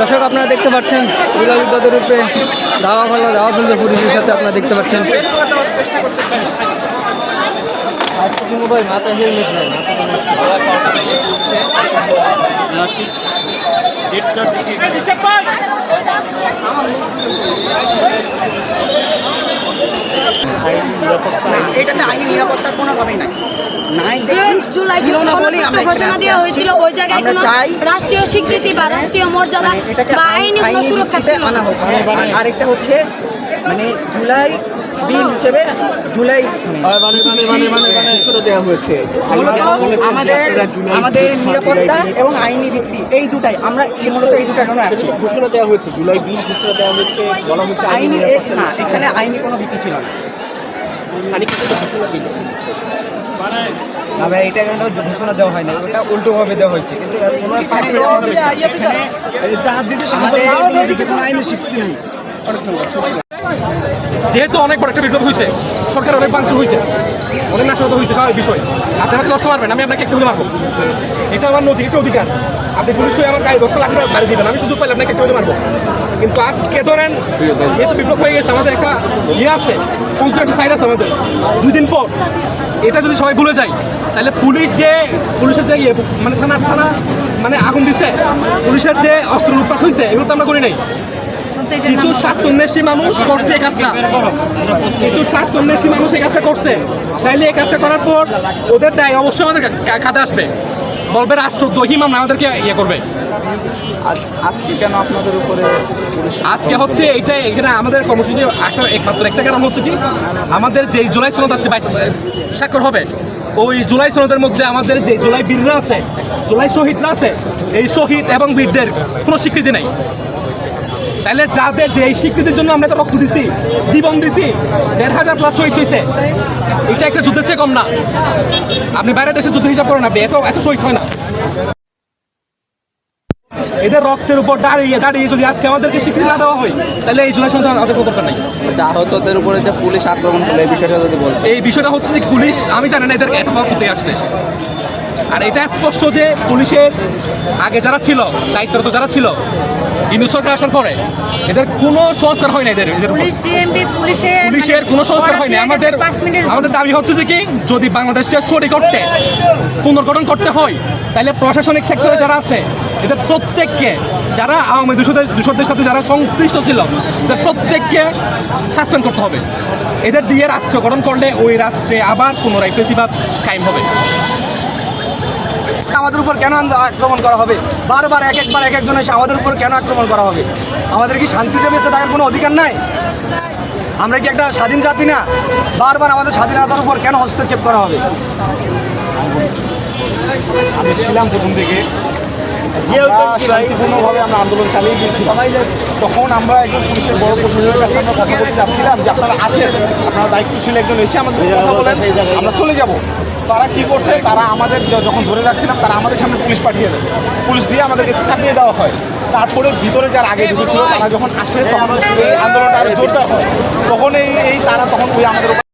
দর্শক, আপনারা দেখতে পাচ্ছেন জুলাই যোদ্ধাদের উপরে ধাওয়া ফেলা ধাওয়া ফেলছে পুলিশের সাথে, আপনারা দেখতে পাচ্ছেন। নেই এটাতে আইনি নিরাপত্তা কোনোভাবেই নাই। নাই দেখি জুলাই ঘোষণা দেওয়া হয়েছিল ওই জায়গায় কোনো রাষ্ট্রীয় স্বীকৃতি বা রাষ্ট্রীয় মর্যাদা মানে বা আইনি কোনো সুরক্ষা ছিল না। হ্যাঁ, আরেকটা হচ্ছে মানে জুলাই বিল হিসেবে জুলাই মূলত আমাদের আমাদের নিরাপত্তা এবং আইনি ভিত্তি এই দুটাই। আমরা এই মূলত এই দুটার জন্য আসছি। ঘোষণা দেওয়া হয়েছে জুলাই বিল ঘোষণা দেওয়া হয়েছে বলা আইনি না এখানে আইনি কোনো ভিত্তি ছিল না। না ভাই এটা কিন্তু ঘোষণা দেওয়া হয়নি ওটা উল্টো ভাবে দেওয়া হয়েছে কিন্তু যেহেতু অনেক বড় একটা বিপ্লব হয়েছে সরকার অনেক ভাঙচুর হয়েছে অনেক নাশকতা হয়েছে স্বাভাবিক বিষয়। আপনি আমাকে দশটা মারবেন? আমি আপনাকে একটা মারবো। এটা আমার নৈতিক একটা অধিকার। আপনি পুলিশ হয়ে আমার গায়ে দশটা লাখ টাকা বাড়ি দিবেন, আমি সুযোগ পাইলে আপনাকে গুলি মারবো। কিন্তু আজকে ধরেন যেহেতু বিপ্লব হয়ে গেছে, আমাদের একটা ইয়ে আছে পৌঁছতে একটা সাইড আছে আমাদের। দুই দিন পর, এটা যদি সবাই ভুলে যায়, তাহলে পুলিশ যে, পুলিশের যে ইয়ে মানে থানা থানা মানে আগুন দিচ্ছে পুলিশের যে অস্ত্র লুটপাট হয়েছে এগুলো তো আমরা করি নাই। কিছু স্বার্থন্বেষী মানুষ করছে এই কাজটা। কিছু স্বার্থন্বেষী মানুষ এই কাজটা করছে। তাইলে এই কাজটা করার পর ওদের দেয় অবশ্যই আমাদের খাতে আসবে। বলবে রাষ্ট্রদ্রোহী মামলা আমাদেরকে ইয়ে করবে। আজকে কেন আপনাদের উপরে আজকে হচ্ছে এটা এখানে আমাদের কর্মসূচি আসার একমাত্র একটা কারণ হচ্ছে কি? আমাদের যে জুলাই সনদ আসতে স্বাক্ষর হবে। ওই জুলাই সনদের মধ্যে আমাদের যে জুলাই বীররা আছে জুলাই শহীদরা আছে এই শহীদ এবং বীরদের কোনো স্বীকৃতি নেই। তাহলে যাদের যে এই স্বীকৃতির জন্য আমরা তো রক্ত দিছি জীবন দিছি দেড় হাজার প্লাস শহীদ হয়েছে এটা একটা যুদ্ধের চেয়ে কম না। আপনি বাইরের দেশে যুদ্ধ হিসাব করেন আপনি এত এত শহীদ হয় না। এদের রক্তের উপর দাঁড়িয়ে দাঁড়িয়ে যদি আজকে আমাদেরকে স্বীকৃতি না দেওয়া হয় তাহলে এই জুলাই সন্তান আমাদের দরকার নাই। আহতদের উপরে যে পুলিশ আক্রমণ করল এই বিষয়টা যদি বলতে। এই বিষয়টা হচ্ছে যে পুলিশ আমি জানি না এদের এত করতে আসছে। আর এটা স্পষ্ট যে পুলিশের আগে যারা ছিল দায়িত্বরত যারা ছিল ইন্দু সরকার আসার পরে এদের কোনো সংস্কার হয় না এদের পুলিশে পুলিশের কোনো সংস্কার হয়নি আমাদের পাঁচ মিনিট আমাদের দাবি হচ্ছে যে কি যদি বাংলাদেশকে সরি করতে পুনর্গঠন করতে হয় তাহলে প্রশাসনিক সেক্টরে যারা আছে এদের প্রত্যেককে যারা আওয়ামী দূষদের দূষকদের সাথে যারা সংশ্লিষ্ট ছিল এদের প্রত্যেককে সাসপেন্ড করতে হবে। এদের দিয়ে রাষ্ট্র গঠন করলে ওই রাষ্ট্রে আবার পুনরায় পেশিবাদ কায়েম হবে। আমাদের উপর কেন আক্রমণ করা হবে? বারবার এক একবার এক একজন এসে আমাদের উপর কেন আক্রমণ করা হবে? আমাদের কি শান্তিতে বেঁচে থাকার কোনো অধিকার নাই? আমরা কি একটা স্বাধীন জাতি না? বারবার আমাদের স্বাধীনতার উপর কেন হস্তক্ষেপ করা হবে? আমি ছিলাম প্রথম থেকে। শান্তিপূর্ণভাবে আমরা আন্দোলন চালিয়ে গিয়েছিলাম। তখন আমরা একজন পুলিশের বড় প্রশাসনের কাছে আমরা কথা বলতে যাচ্ছিলাম যে আপনারা আসেন। আপনারা দায়িত্বশীল একজন এসে আমাদের কথা বলেন। আমরা চলে যাব। তারা কি করছে? তারা আমাদের যখন ধরে রাখছিলাম তারা আমাদের সামনে পুলিশ পাঠিয়ে দেয়। পুলিশ দিয়ে আমাদেরকে চাপিয়ে দেওয়া হয়। তারপরে ভিতরে যারা আগে ঢুকেছিল তারা যখন আসে তখন এই আন্দোলনটা আরও জোরদার হয়। তখন এই এই তারা তখন ওই আমাদের